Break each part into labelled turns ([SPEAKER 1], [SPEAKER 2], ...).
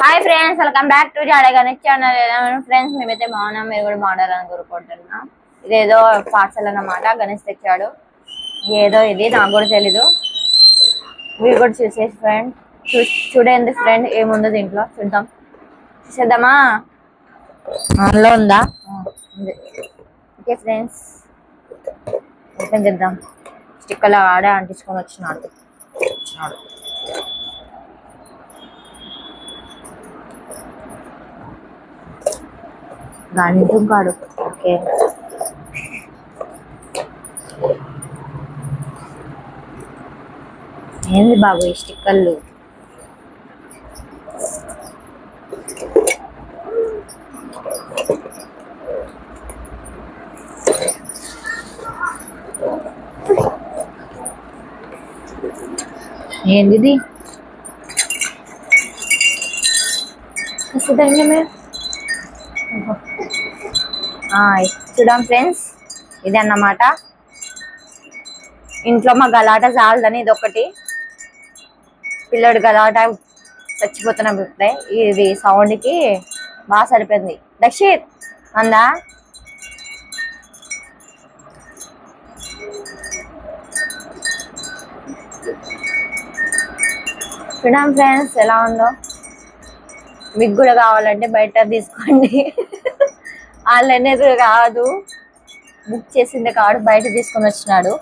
[SPEAKER 1] Hi friends welcome back to Jade Ganesh channel friends మేమైతే బాగున్నాం. మీరు కూడా బాగుండాలని కోరుకుంటున్నాం. ఇదేదో పార్సల్ అన్నమాట. గణేష్ తెచ్చాడు. ఏదో ఇది నాకు కూడా తెలీదు. మీరు కూడా చూసేసి ఫ్రెండ్ చూ చూడండి ఫ్రెండ్ ఏముందో దీంట్లో చూద్దాం. చూసేద్దామా? అందులో ఉందా? ఓకే ఫ్రెండ్స్ ఓపెన్ చేద్దాం. స్టిక్కర్లు ఆడే అంటించుకొని వచ్చినాడు. వచ్చినాడు. కాడు ఓకే. ఏంది బాబు ఈ స్టిక్కర్లు? ఏంది మీరు చూడం ఫ్రెండ్స్ ఇది అన్నమాట ఇంట్లో మా గలాట చాలదని ఇది ఒకటి పిల్లడు గలాట చచ్చిపోతున్న ఇప్పుడే ఇది సౌండ్కి బాగా సరిపోయింది. దక్షిత్ అందా? చూడం ఫ్రెండ్స్ ఎలా ఉందో? మీకు కూడా కావాలంటే బయట తీసుకోండి. ఆన్లైన్ ఎదురు కాదు. బుక్ చేసింది కాదు బయట తీసుకొని వచ్చినాడు.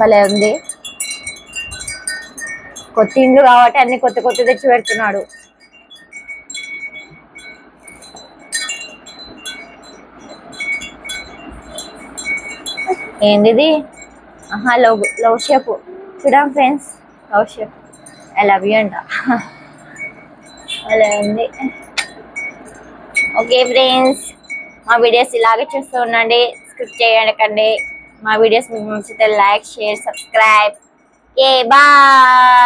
[SPEAKER 1] భలే ఉంది. కొత్త ఇండ్లు కాబట్టి అన్ని కొత్త కొత్త తెచ్చి పెడుతున్నాడు. ఏంది ఆహా లవ్ లవ్ షేప్. చూడండి friends love shape. I love you అంట. అలా ఉంది. ఓకే ఫ్రెండ్స్ మా వీడియోస్ ఇలాగే చూస్తూ ఉండండి స్క్రిప్ట్ చేయకండి. మా వీడియోస్ మీకు నచ్చితే లైక్ షేర్ సబ్స్క్రైబ్. ఏ బాయ్.